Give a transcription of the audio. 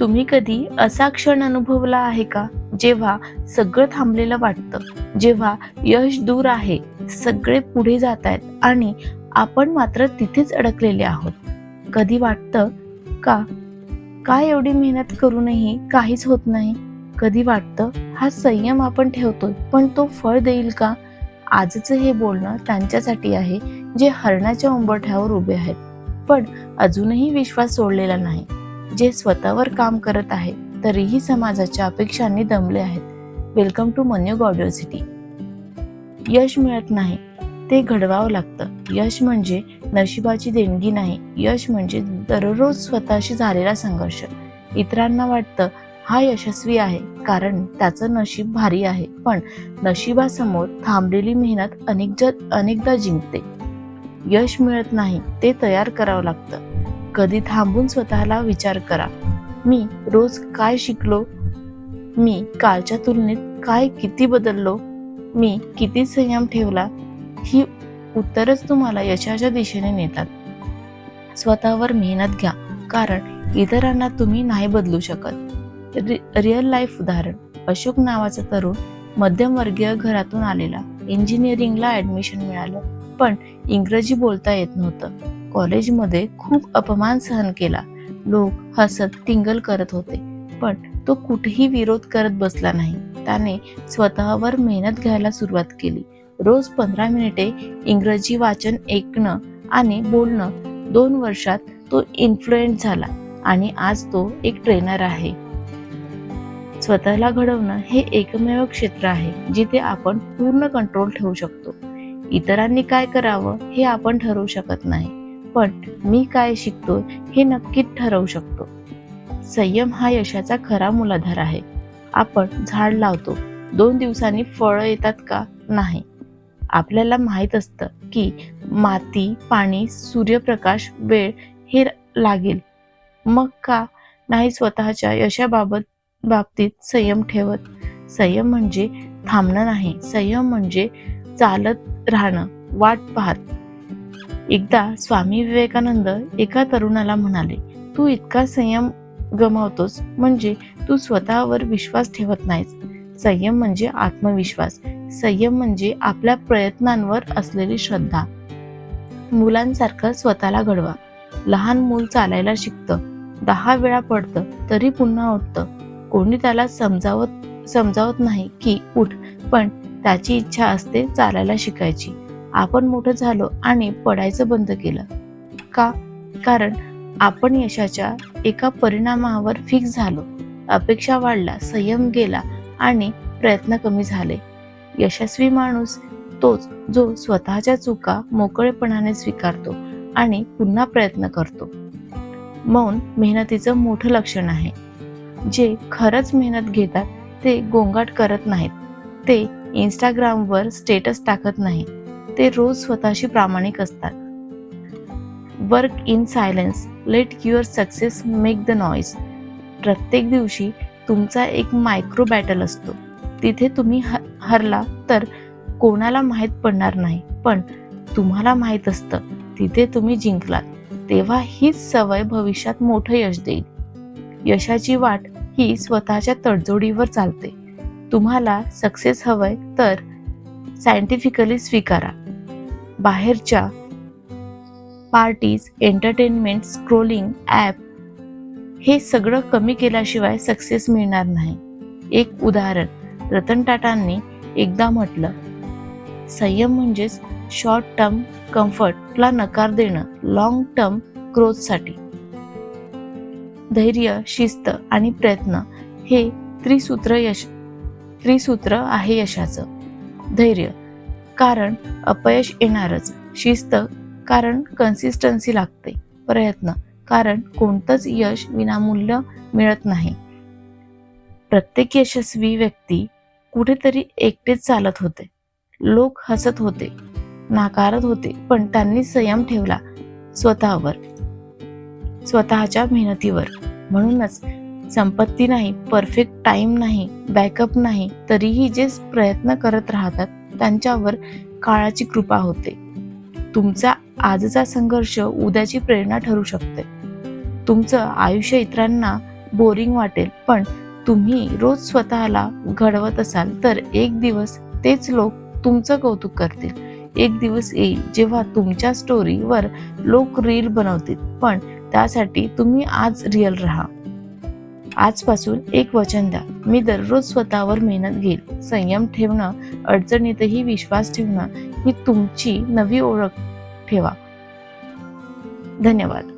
तुम्ही कधी असा क्षण अनुभवला आहे का जेव्हा सगळं थांबलेलं वाटतं? जेव्हा यश दूर आहे सगळे पुढे जात आहेत आणि आपण मात्र तिथेच अडकलेले आहोत. कधी वाटतं का? काय एवढी मेहनत करूनही काहीच होत नाही? कधी वाटतं हा संयम आपण ठेवतोय पण तो फळ देईल का? आजचं हे बोलणं त्यांच्यासाठी आहे जे हरणाच्या उंबरठ्यावर उभे आहेत. पण अजूनही विश्वास सोडलेला नाही. जे स्वतःवर काम करत आहेत तरीही समाजाच्या अपेक्षांनी दमले आहेत. वेलकम टू मन्यू गॉडिओसिटी यश मिळत नाही ते घडवावं लागतं. यश म्हणजे नशिबाची देणगी नाही यश म्हणजे दररोज स्वतःशी झालेला संघर्ष. इतरांना वाटतं हा यशस्वी आहे कारण त्याचं नशीब भारी आहे पण नशिबासमोर थांबलेली मेहनत अनेक अनेकदा जिंकते. यश मिळत नाही ते तयार करावं लागतं. कधी थांबून स्वतःला विचार करा. मी रोज काय शिकलो? मी कालच्या तुलनेत काय किती बदललो? मी किती संयम ठेवला? ही उत्तरच तुम्हाला यशाच्या दिशेने नेतात. स्वतःवर मेहनत घ्या कारण इतरांना तुम्ही नाही बदलू शकत. रिअल लाईफ उदाहरण अशोक नावाचा तरुण मध्यमवर्गीय घरातून आलेला. इंजिनिअरिंगला ऍडमिशन मिळालं. पण इंग्रजी बोलता येत नव्हतं. कॉलेजमध्ये खूप अपमान सहन केला. लोक हसत टिंगल करत होते. पण तो कुठेही विरोध करत बसला नाही. त्याने स्वतःवर मेहनत घ्यायला सुरुवात केली. रोज पंधरा मिनिटे इंग्रजी वाचन ऐकणं आणि बोलणं दोन वर्षात तो इन्फ्लुएंट झाला आणि आज तो एक ट्रेनर आहे. स्वतःला घडवणं हे एकमेव क्षेत्र आहे जिथे आपण पूर्ण कंट्रोल ठेवू शकतो. इतरांनी काय करावं हे आपण ठरवू शकत नाही पण मी काय शिकतो हे नक्कीच ठरवू शकतो. संयम हा यशाचा खरा मूलाधार आहे. आपण झाड लावतो दोन दिवसांनी फळं येतात का? नाही. आपल्याला माहीत असतं की माती पाणी सूर्यप्रकाश वेळ हे लागेल. मग का? नाही स्वतःच्या यशाबाबत बाबतीत संयम ठेवत. संयम म्हणजे थांबणं नाही. संयम म्हणजे चालत राहणं वाट पाहत. एकदा स्वामी विवेकानंद एका तरुणाला म्हणाले तू इतका संयम गमावतोस म्हणजे तू स्वतःवर विश्वास ठेवत नाहीस. संयम म्हणजे आत्मविश्वास. संयम म्हणजे आपल्या प्रयत्नांवर असलेली श्रद्धा. मुलांसारखं स्वतःला घडवा. लहान मूल चालायला शिकतं. दहा वेळा पडतं तरी पुन्हा उठतं कोणी त्याला समजावत समजावत नाही की उठ पण त्याची इच्छा असते चालायला शिकायची. आपण मोठं झालो आणि पडायचं बंद केलं. का? कारण आपण यशाच्या एका परिणामावर फिक्स झालो. अपेक्षा वाढला संयम गेला आणि प्रयत्न कमी झाले. यशस्वी माणूस तोच जो स्वतःच्या चुका मोकळेपणाने स्वीकारतो आणि पुन्हा प्रयत्न करतो. मौन मेहनतीचं मोठं लक्षण आहे. जे खरंच मेहनत घेतात ते गोंगाट करत नाहीत. ते इंस्टाग्रामवर स्टेटस टाकत नाही ते रोज स्वतःशी प्रामाणिक असतात. Work in silence let your success make the noise प्रत्येक दिवशी तुमचा एक मायक्रो बॅटल असतो. तिथे तुम्ही हरला तर कोणाला माहीत पडणार नाही पण तुम्हाला माहीत असतं तिथे तुम्ही जिंकलात. तेव्हा हीच सवय भविष्यात मोठं यश देईल. यशाची वाट ही स्वतःच्या तडजोडीवर चालते. तुम्हाला सक्सेस हवंय तर सायंटिफिकली स्वीकारा. बाहेरच्या पार्टीज एंटरटेनमेंट स्क्रोलिंग ॲप हे सगळं कमी केल्याशिवाय सक्सेस मिळणार नाही. एक उदाहरण रतन टाटांनी एकदा म्हटलं संयम म्हणजेच शॉर्ट टर्म कम्फर्टला नकार देणं लॉंग टर्म ग्रोथसाठी धैर्य शिस्त आणि प्रयत्न हे त्रिसूत्र यश त्रिसूत्र आहे यशाचं. धैर्य कारण अपयश येणारच. शिस्त कारण कन्सिस्टन्सी लागते. प्रयत्न कारण कोणतंच यश विनामूल्य मिळत नाही. प्रत्येक यशस्वी व्यक्ती कुठेतरी एकटेच चालत होते. लोक हसत होते नाकारत होते पण त्यांनी संयम ठेवला स्वतःवर. स्वतःच्या मेहनतीवर. म्हणूनच संपत्ती नाही परफेक्ट टाइम नाही बॅकअप नाही तरीही जे प्रयत्न करत राहतात त्यांच्यावर काळाची कृपा होते. तुमचा आजचा संघर्ष उद्याची प्रेरणा ठरू शकते. तुमचं आयुष्य इतरांना बोरिंग वाटेल पण तुम्ही रोज स्वतःला घडवत असाल तर एक दिवस तेच लोक तुमचं कौतुक करतील. एक दिवस येईल जेव्हा तुमच्या स्टोरीवर लोक रील बनवतील. पण त्यासाठी तुम्ही आज रिअल राहा. आजपासून एक वचन द्या. मी दररोज स्वतःवर मेहनत घेईल. संयम ठेवणं अडचणीतही विश्वास ठेवणं ही तुमची नवी ओळख ठेवा. धन्यवाद.